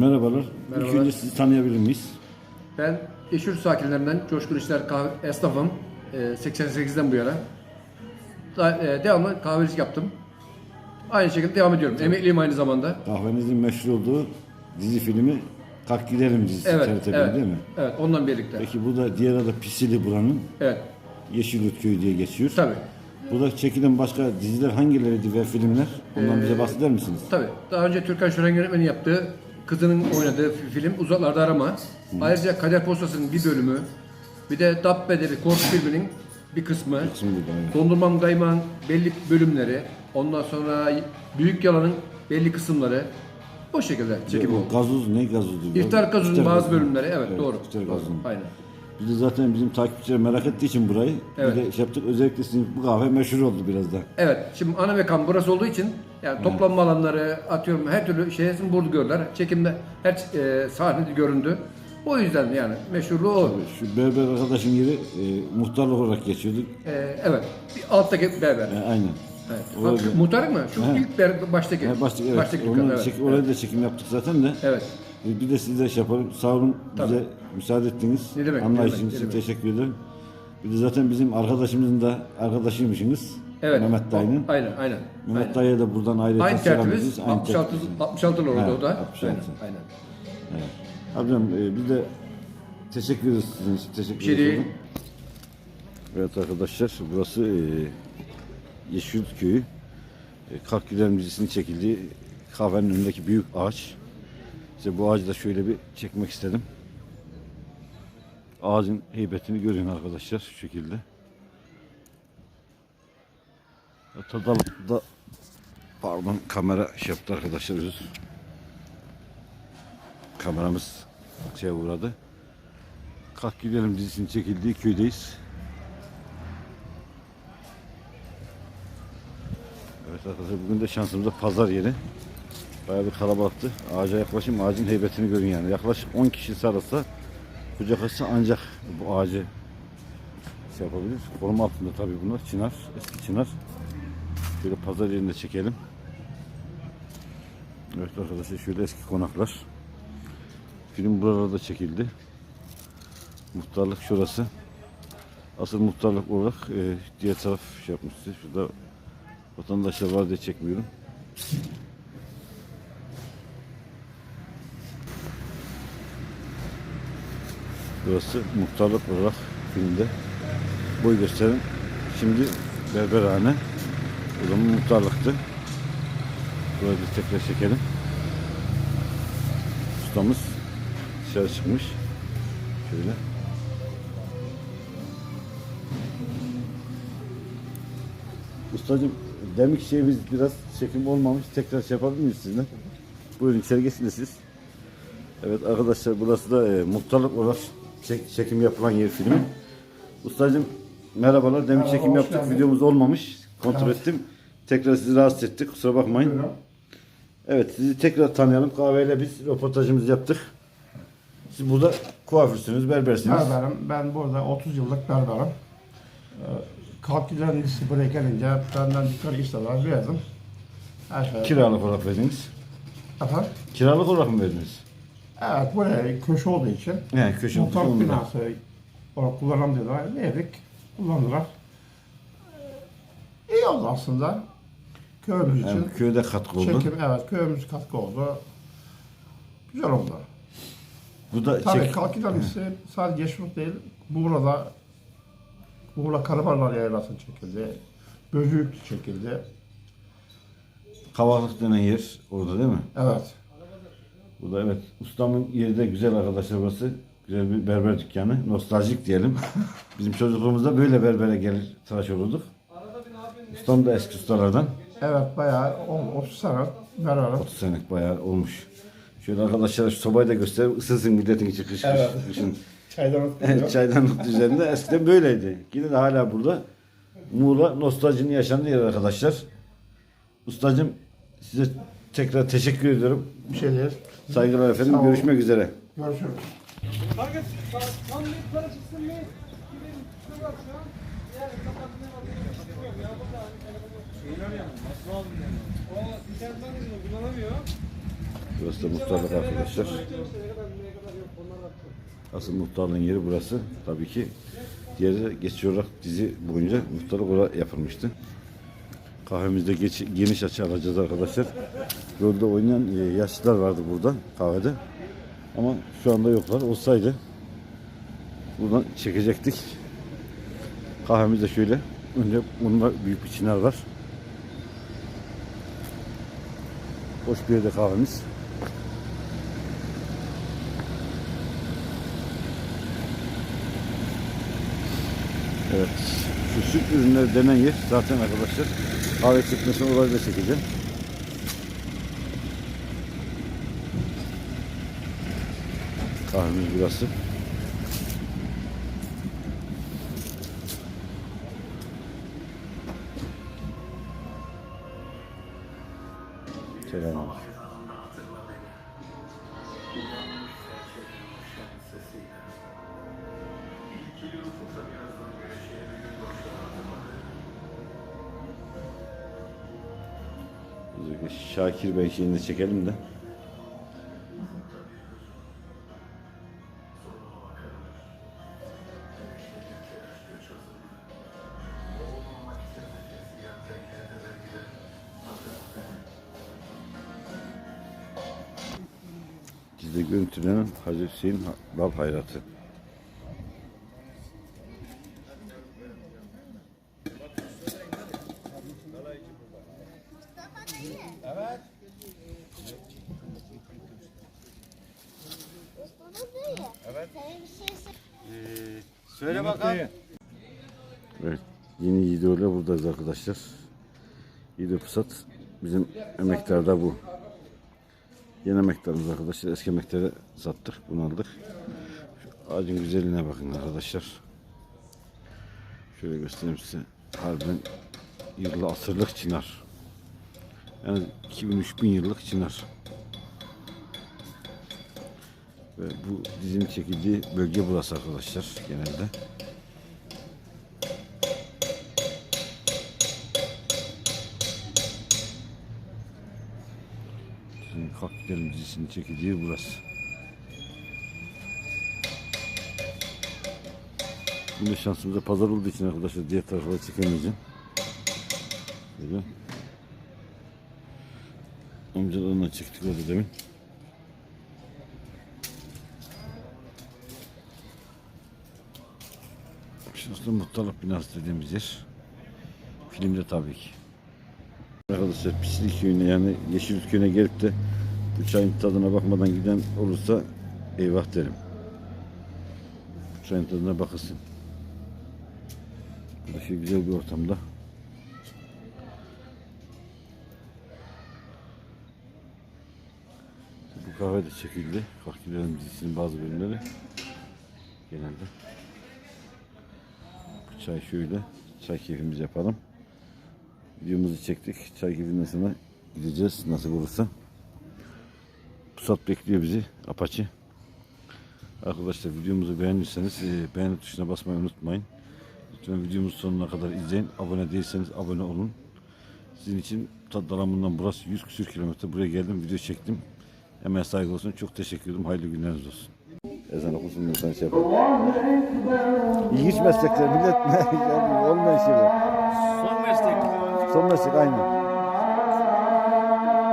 Merhabalar. Merhabalar. İlk önce sizi tanıyabilir miyiz? Ben Eşür sakinlerinden Coşkun İşler kahve esnafım. Ee, 88'den bu yana. Da, e, devamlı kahvecilik yaptım. Aynı şekilde devam ediyorum. Emekliyim aynı zamanda. Kahvenizin meşhur olduğu dizi filmi Kalk Gidelim dizisi Evet, TRT1'de evet. değil mi? Evet, ondan birlikte. Peki bu da diğer adı Pisili buranın Evet, Yeşilyurt Köyü diye geçiyor. tabii. Burada çekilen başka diziler hangileriydi ve filmler? Ondan Ee, bize bahseder misiniz? Tabii. Daha önce Türkan Şoren yönetmeni yaptığı kızının oynadığı fi- film Uzaklarda Arama. Ayrıca Kader Postası'nın bir bölümü. Bir de Dabbe'de bir korku filminin bir kısmı. Evet. Dondurmam Kaymağın belli bölümleri. Ondan sonra Büyük Yalan'ın belli kısımları. O şekilde çekim oldu. Gazoz ne gazozu? İftar Gazozu'nun bazı bölümleri evet, doğru. İftar Doğru. Aynen. Biz de zaten bizim takipçiler merak ettiği için burayı Evet. bir de şey yaptık. Özellikle sizin bu kahve meşhur oldu biraz da. Evet, şimdi ana mekan burası olduğu için yani toplanma alanları atıyorum her türlü şeyin burada gördüler. Çekimde her e, sahnede göründü. O yüzden yani meşhurluğu o. Şu berber arkadaşın yeri e, muhtarlık olarak geçiyorduk. E, evet, bir alttaki berber. E, aynen. Evet. Orada- Bak, şu muhtarlık mı? Şu He. ilk ber, baştaki. Ha, başlık, evet. Baştaki dükkan, evet. çek- oraya da çekim yaptık zaten de. Evet. E, Bir de siz de şey yapalım. Sağ olun Tabii. bize müsaade ettiniz. Ne demek, ne Anlayışınız ne için demek. teşekkür ederim. Bir de zaten bizim arkadaşımızın da arkadaşıymışsınız. Evet. Mehmet Dayı'nın. Aynen, aynen. Mehmet aynen. Dayı'ya da buradan ayrıca Aynı selam. Aynı 66 tertemiz. 66 orada Evet, o da. 66. Aynen, aynen. Abicim e, biz de teşekkür ederiz sizin için. Teşekkür şey değil. Evet arkadaşlar burası e, Yeşilyurt Köyü. E, Kalk Gidelim dizisinin çekildiği kahvenin önündeki büyük ağaç. İşte bu ağacı da şöyle bir çekmek istedim. Ağacın heybetini görün arkadaşlar şu şekilde. Tadalıkta pardon kamera şey yaptı arkadaşlar özür. Kameramız şey uğradı. Kalk gidelim dizisinin çekildiği köydeyiz. Evet arkadaşlar bugün de şansımızda pazar yeri. Bayağı bir kalabalıktı. Ağaca yaklaşayım ağacın heybetini görün yani. Yaklaşık 10 kişi sarılsa kucak açsa ancak bu ağacı şey yapabilir. Koruma altında tabii bunlar. Çınar, eski çınar. Şöyle pazar yerinde çekelim. Evet arkadaşlar şöyle eski konaklar. Film buralarda çekildi. Muhtarlık şurası. Asıl muhtarlık olarak e, diğer taraf şey yapmıştı. Şurada vatandaşlar var diye çekmiyorum. Burası muhtarlık olarak filmde boy gösteren şimdi berberhane. O zaman muhtarlıktı. Burayı bir tekrar çekelim. Ustamız dışarı çıkmış. Şöyle. Ustacığım demek şeyimiz biraz çekim olmamış. Tekrar şey yapabilir miyiz sizinle? Buyurun içeri geçin siz. Evet arkadaşlar burası da e, muhtarlık olarak çek- çekim yapılan yer filmi. Ustacığım merhabalar. Demin çekim hoş yaptık. geldin. Videomuz olmamış. Kontrol Evet. ettim. Tekrar sizi rahatsız ettik. Kusura bakmayın. Buyurun. Evet sizi tekrar tanıyalım. Kahveyle biz röportajımızı yaptık. Siz burada kuaförsünüz, berbersiniz. Berberim. Ben burada 30 yıllık berberim. Ee, Kalk gidelim listesi buraya gelince benden yukarı isteler verdim. Kiralık olarak verdiniz. Efendim? Kiralık olarak mı verdiniz? Evet buraya köşe olduğu için. He, köşe Muhtarlık binası olarak kullanalım dediler. Verdik. Kullandılar. İyi oldu aslında. Köyümüz için. Yani köyde katkı oldu. Çekim evet köyümüz katkı oldu. Güzel oldu. Bu da Tabii çek... kalk gidelim sadece Yeşillik değil. Burada Muğla Karabarlar Yaylası çekildi. Bözüyük çekildi. Kavalık denen yer orada değil mi? Evet. Bu da evet. Ustamın yeri de güzel arkadaşlar burası. Güzel bir berber dükkanı. Nostaljik diyelim. Bizim çocukluğumuzda böyle berbere gelir tıraş olurduk. Ustam da eski ustalardan. Evet bayağı o- 30 sene beraber. 30 senelik bayağı olmuş. Şöyle arkadaşlar şu sobayı da göstereyim. Isınsın milletin içi kış kış. Evet. Kışın. Çaydan Evet, çaydanlık üzerinde eskiden böyleydi. Yine de hala burada. Muğla nostaljinin yaşandığı yer arkadaşlar. Ustacım size tekrar teşekkür ediyorum. bir şey değil. Saygılar efendim. Sağ olun. Görüşmek üzere. Görüşürüz. Kanka tam bir para çıksın mı? Gidelim şuna bak şu an. Yani kapatmaya bakıyorum. Çıkmıyorum ya. Bu da telefonu. Şeyler yanım. Nasıl aldım yani? O internetten izliyor. Kullanamıyor. Burası da muhtarlık arkadaşlar. Asıl muhtarlığın yeri burası. Tabii ki diğeri geçiyorak dizi boyunca muhtarlık orada yapılmıştı. Kahvemizde geç, geniş açı alacağız arkadaşlar. Gölde oynayan e, yaşlılar vardı burada kahvede. Ama şu anda yoklar. Olsaydı buradan çekecektik. Kahvemiz de şöyle. Önce bunda büyük bir çınar var. Hoş bir yerde kahvemiz. Evet. Şu süt ürünleri denen yer zaten arkadaşlar. Kahve çekmesini orayı da çekeceğim. Kahvemiz burası. Şeyini de çekelim de. Bizde görüntülenen Hacı Hüseyin Bal Hayratı. Evet. Senin bir şey Söyle bakalım. Evet. Yeni Yiğidoğlu'yla buradayız arkadaşlar. Yiğido Pusat bizim emektarda bu. Yeni emektarımız arkadaşlar. Eski emektara sattık. Bunu aldık. Şu ağacın güzelliğine bakın arkadaşlar. Şöyle göstereyim size. Harbiden yıllı asırlık çınar. Yani 2000-3000 yıllık çınar. Ve bu dizinin çekildiği bölge burası arkadaşlar genelde. Gidelim dizisinin çekildiği burası. De şansımıza pazar olduğu için arkadaşlar diğer tarafa çekemeyeceğim. Böyle. Amcalarına çıktık orada demin. Şurası da muhtarlık binası dediğimiz yer. Filmde tabii ki. Arkadaşlar Pislik köyüne yani Yeşilyurt köyüne gelip de bu çayın tadına bakmadan giden olursa eyvah derim. Bu çayın tadına bakasın. Burası güzel bir ortamda. Bu kahve de çekildi. Fakirlerin dizisinin bazı bölümleri. Genelde. Bu çay şöyle. Çay keyfimizi yapalım. Videomuzu çektik. Çay keyfinden sonra gideceğiz nasıl olursa. Pusat bekliyor bizi. Apache. Arkadaşlar videomuzu beğendiyseniz e, beğeni tuşuna basmayı unutmayın. Lütfen videomuz sonuna kadar izleyin. Abone değilseniz abone olun. Sizin için Tadalamından burası 100 küsür kilometre. Buraya geldim video çektim. Hemen saygı olsun. Çok teşekkür ederim. Hayırlı günleriniz olsun. Ezan okusun insan şey yapalım. İlginç meslekler. Millet ne? Olmayan şeyler. Son meslek. Son meslek aynı.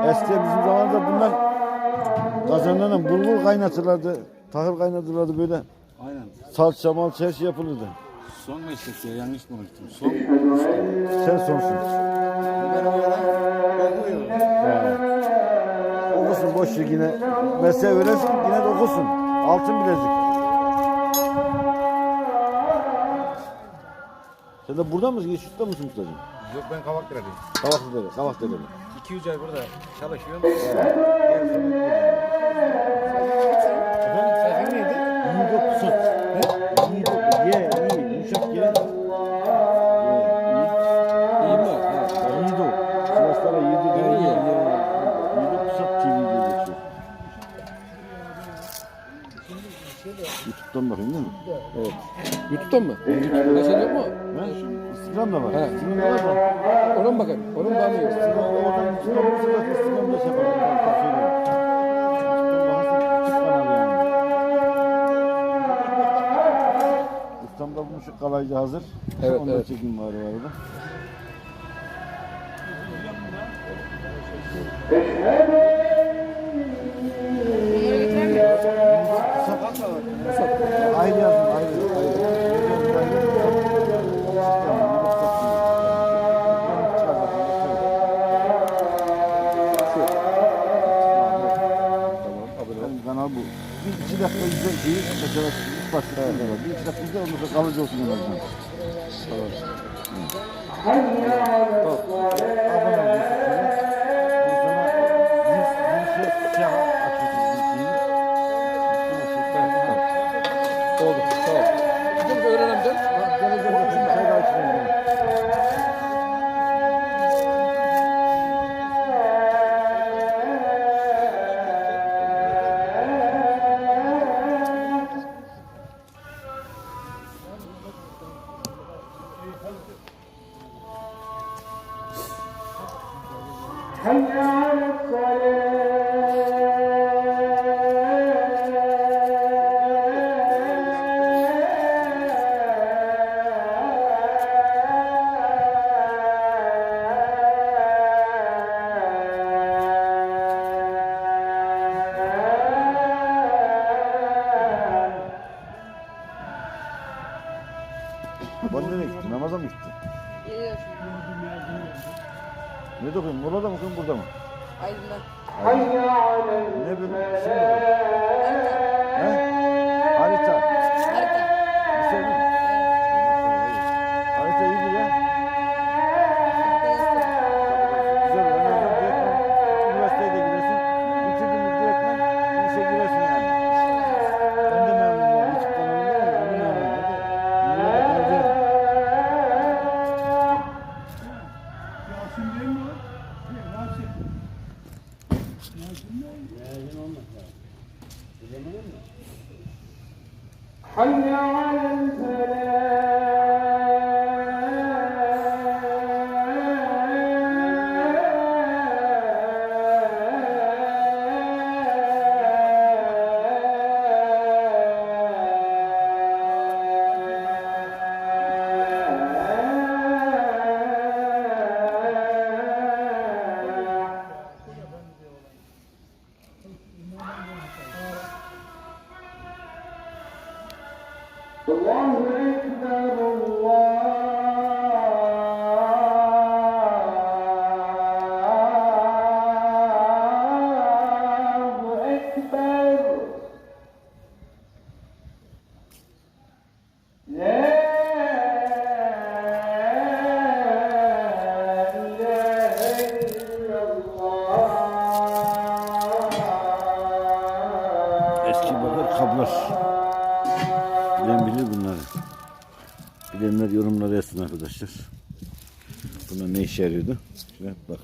Eskiden bizim zamanımızda bunlar kazanlarla bulgur kaynatırlardı. Tahıl kaynatırlardı böyle. Aynen. Salça malça her şey yapılırdı. Son meslek ya yanlış konuştum. Son. Sen sonsun. Ben o yana okuyorum. Okusun boş ver yine. Mesleği öğrensin yine de okusun. Altın bilezik. Sen de burada mısın? Yeşillik'te misin Mustafa'cığım? Yok ben Kavaklı'dayım. Kavaklı'da. Kavaklı'da. 200 ay burada çalışıyorum. Efendim da var. He. Sizin var? Ona mı bakayım? Ona mı bakmıyoruz? Şey yapalım? Ben söylüyorum. İstanbul'da bu şu kalaycı hazır. Evet, Onda evet. çekim var orada. Eşhedü ilk evet. Bir iki dakika ondan sonra kalıcı olsun en azından. Tamam. Abone ol. Yorumlara yazsın arkadaşlar. Bunlar ne işe yarıyordu? Şöyle bak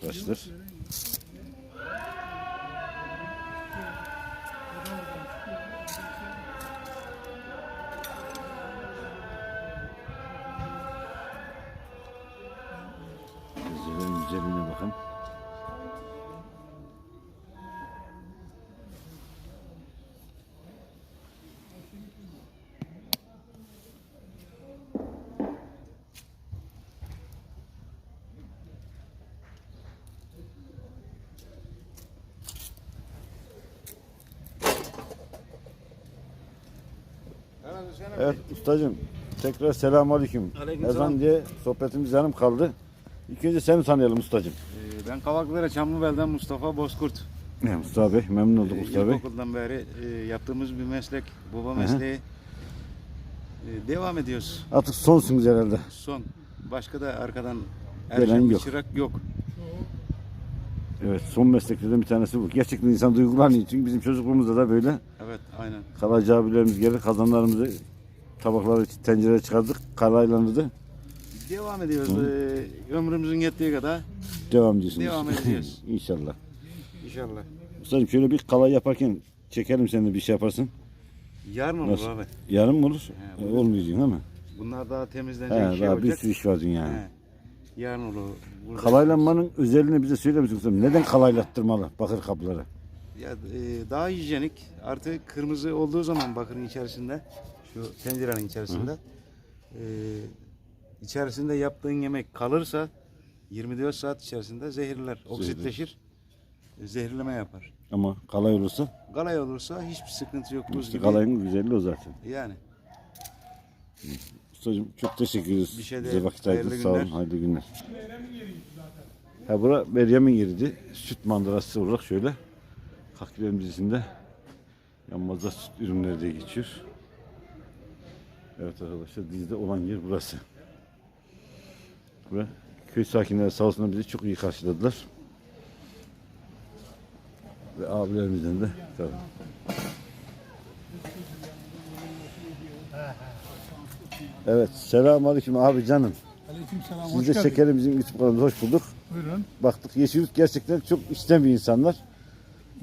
Evet ustacığım tekrar selamun aleyküm. Aleykümselam. Ezan diye sohbetimiz yarım kaldı. İlk önce seni tanıyalım ustacığım. Ee, ben Kavaklıdere Çamlıbel'den Mustafa Bozkurt. Ne Mustafa Bey memnun olduk Ee, Mustafa Bey. İlkokuldan beri e, yaptığımız bir meslek, baba mesleği. Ee, devam ediyoruz. Artık sonsunuz herhalde. Son. Başka da arkadan Gelen erken bir yok. çırak yok. Evet son mesleklerden bir tanesi bu. Gerçekten insan duygulanıyor. Çünkü bizim çocukluğumuzda da böyle Evet, aynen. kalacı abilerimiz gelir kazanlarımızı tabakları tencereye çıkardık kalaylanırdı. Devam ediyoruz. Ee, ömrümüzün yettiği kadar Devam diyorsunuz. Devam edeceğiz. İnşallah. inşallah. Ustacığım şöyle bir kalay yaparken çekelim seni de bir şey yaparsın. Yarın olur Nasıl? abi. Yarın mı olur? He, E, olmuyor diyorsun değil mi? Bunlar daha He, temizlenecek şey daha bir olacak. sürü iş var dünyada. He. Yarın olur. Burada- Kalaylanmanın özelliğini bize söyler misin? Neden kalaylattırmalı bakır kapları? Ya, e, daha hijyenik. Artı kırmızı olduğu zaman bakırın içerisinde, şu tencerenin içerisinde Ee, içerisinde yaptığın yemek kalırsa 24 saat içerisinde zehirler, oksitleşir. Zehirleme yapar. Ama kalay olursa Galay olursa hiçbir sıkıntı yok. Buz işte gibi. kalayın güzelliği o zaten. Yani. Ustacığım çok teşekkür ederiz. Bir şey Bize değil. vakit ayırdınız. Hayırlı Sağ olun. günler. Hayırlı günler. Ha bura Meryem'in yeriydi. Süt mandırası olarak şöyle. Kakkilerin dizisinde yanmazda süt ürünleri diye geçiyor. Evet arkadaşlar dizide olan yer burası. Ve köy sakinleri sağ olsunlar bizi çok iyi karşıladılar. Ve abilerimizden de tabii. Evet, selamünaleyküm abi canım. Aleykümselam. Siz Hoş de şekerim bizim YouTube kanalımıza hoş bulduk. Buyurun. Baktık Yeşilyurt gerçekten çok içten bir insanlar.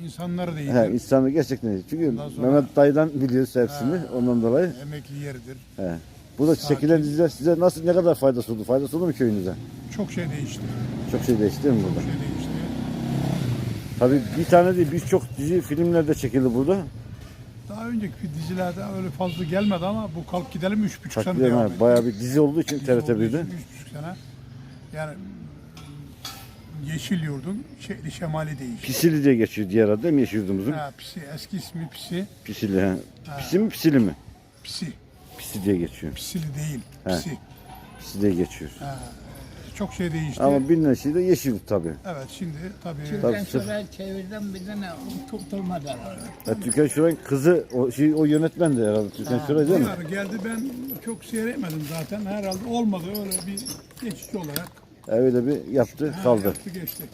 İnsanları değil. He, insanlar gerçekten iyi. Çünkü Ondan sonra- Mehmet Dayı'dan biliyoruz hepsini ondan dolayı. Emekli yeridir. He. Bu da çekilen diziler size nasıl ne kadar faydası oldu? Faydası oldu mu köyünüze? Çok şey değişti. Çok şey değişti değil mi burada? Çok şey değişti. Tabii bir tane değil birçok dizi filmler de çekildi burada. Daha önceki dizilerde öyle fazla gelmedi ama bu Kalk Gidelim 3,5 sene Takdir devam ha, bayağı bir dizi olduğu için Dizi olduğu TRT1'de. için 3,5 sene. Yani Yeşil Yurdun şekli şemali değişti. Pisili diye geçiyor diğer adı değil mi Yeşilyurt'umuzun? Ha, pisi, eski ismi Pisi. Pisili he. Pisi mi pisili mi? Pisi. Pisi diye geçiyor. Pisili değil. He. Pisi. Pisi diye geçiyor. Çok şey değişti. Ama bilinen şey de Yeşilyurt tabii. Evet şimdi tabii Tabii Ben sırf- sonra çevirdim bir tane tutulmadı herhalde. Ya Türkan Şoray'ın kızı o, şey, o yönetmen de herhalde Türkan Şoray değil mi? Geldi ben çok seyretmedim zaten. Herhalde olmadı öyle bir geçici olarak. Öyle bir yaptı kaldı. Yaptı geçti.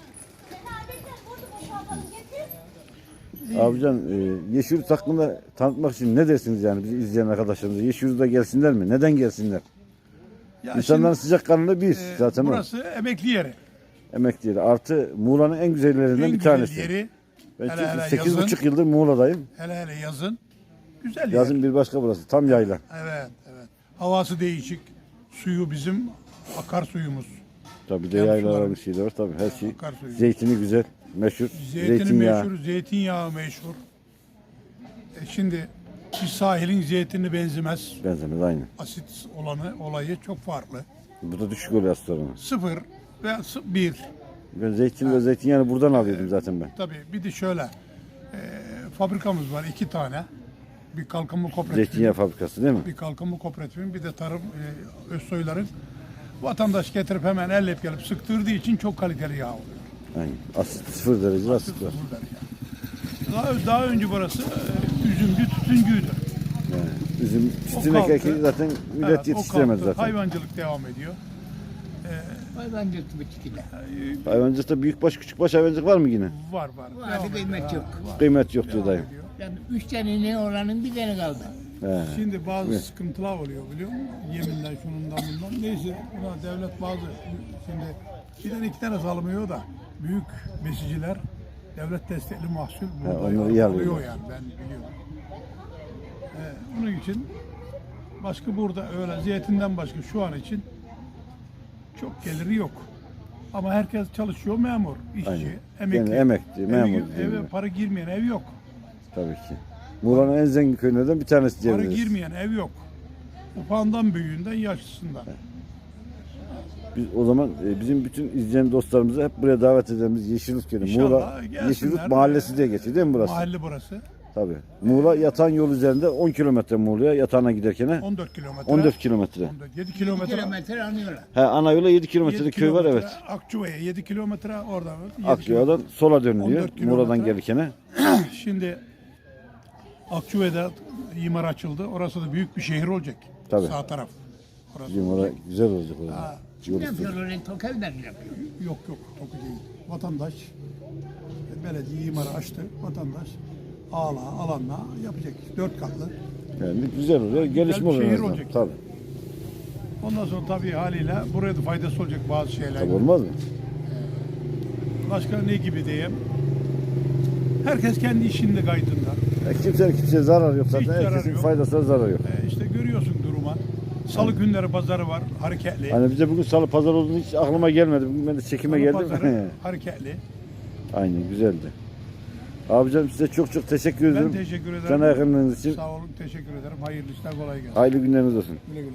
Abican e, Yeşilyurt hakkında tanıtmak için ne dersiniz yani bizi izleyen arkadaşlarımıza? Yeşilyurt'a gelsinler mi? Neden gelsinler? Ya İnsanların sıcak kanlı bir şimdi, e, zaten o. burası emekli yeri. Emek yeri. Artı Muğla'nın en güzellerinden En bir güzel tanesi. yeri. Ben Hele hele çünkü 8,5 yazın. yıldır Muğla'dayım. Hele hele yazın. Güzel yer. Yazın bir başka burası. Tam yayla. Evet, evet. Havası değişik. Suyu bizim akarsuyumuz. Tabii de yaylalar sularım. bir şey de var. Tabii her şey. Akarsuyu. Zeytini güzel. Meşhur. Zeytini Zeytinyağı. meşhur, zeytinyağı meşhur. E şimdi bir sahilin zeytini benzemez. Benzemez aynı. Asit olanı, olayı çok farklı. Burada düşük oluyor astronomi. Sıfır ve sı- bir. Ben zeytin ve zeytinyağını buradan alıyordum zaten ben. Tabii bir de şöyle. e, fabrikamız var iki tane. Bir kalkınma kooperatifi. Zeytinyağı fabrikası değil mi? Bir kalkınma kooperatifin bir de tarım e, Özsoyların. Vatandaş getirip hemen ellep gelip sıktırdığı için çok kaliteli yağ oluyor. Aynen. Asit sıfır derece asit var. Buradan yani. Daha, daha önce burası e, üzümcü, tütüncüydü. Üzüm O üstüne kalktı. eki zaten millet Evet, o yetiştiremez kalktı. zaten. Hayvancılık devam ediyor. Hayvan bu çikile. Hayvancılıkta büyükbaş küçükbaş hayvancılık var mı yine? Var var. Var, devam bir ediyor. kıymet Ha, yok. var. Kıymet yok diyor dayım. ediyor. Yani üç tane ne olanın bir tane kaldı. He. Şimdi bazı sıkıntılar oluyor biliyor musun? Yeminler şunundan bundan. Neyse buna devlet bazı şimdi bir tane iki tane salmıyor da büyük besiciler devlet destekli mahsul alıyor alıyorlar. yani ben biliyorum. Ee, onun için başka burada öyle zeytinden başka şu an için çok geliri yok. Ama herkes çalışıyor memur, işçi, Aynen. emekli. Yani emekli, memur Eve, diyelim. para girmeyen ev yok. Tabii ki. Muğla'nın en zengin köylerden bir tanesi Para diyebiliriz. girmeyen ev yok. Ufandan büyüğünden yaşlısından. Biz, o zaman e, bizim bütün izleyen dostlarımızı hep buraya davet edeceğimiz Yeşilyurt köyü. İnşallah Muğla gelsinler. Yeşilyurt mahallesi diye geçiyor değil mi burası? Mahalle burası. Tabii. Muğla yatan yol üzerinde 10 kilometre Muğla'ya yatağına giderken 14 kilometre. 14 kilometre. 14, 7 Bir kilometre. kilometre anıyorlar. He ana yola 7 7 kilometrelik köy var evet. Akçuva'ya 7 kilometre oradan. var. Yedi Akyola'dan sola dönülüyor 14 kilometre. Muğla'dan gelirken. kilometre. Şimdi Akçuva'da imar açıldı. Orası da büyük bir şehir olacak. Tabii. Sağ taraf. Orası. Bizim orada güzel olacak orada. Ha, Kim Yol yapıyor orayı? Tokevler yapıyor. Yok yok. Toku değil. Vatandaş belediye imarı açtı. Vatandaş ağla alanla yapacak. Dört katlı. Yani güzel oluyor. Gelişme en şehir azından. olacak. Tabii. Ondan sonra tabii haliyle buraya da faydası olacak bazı şeyler. Tabii olmaz mı? Başka ne gibi diyeyim? Herkes kendi işinde kaydında. E, kimsenin kimseye zarar yok zaten. Hiç zarar Herkesin yok. faydasına zarar yok. Ee, işte görüyorsun duruma. Salı günleri pazarı var, hareketli. Hani bize bugün salı pazar olduğunu hiç aklıma gelmedi. Bugün ben de çekime Salı geldim. pazarı hareketli. Aynen güzeldi. Abicam size çok çok teşekkür Ben teşekkür ederim. Sana yakınlığınız için Sağ olun, teşekkür ederim. Hayırlı işler, kolay gelsin. hayırlı günleriniz olsun. Güle güle.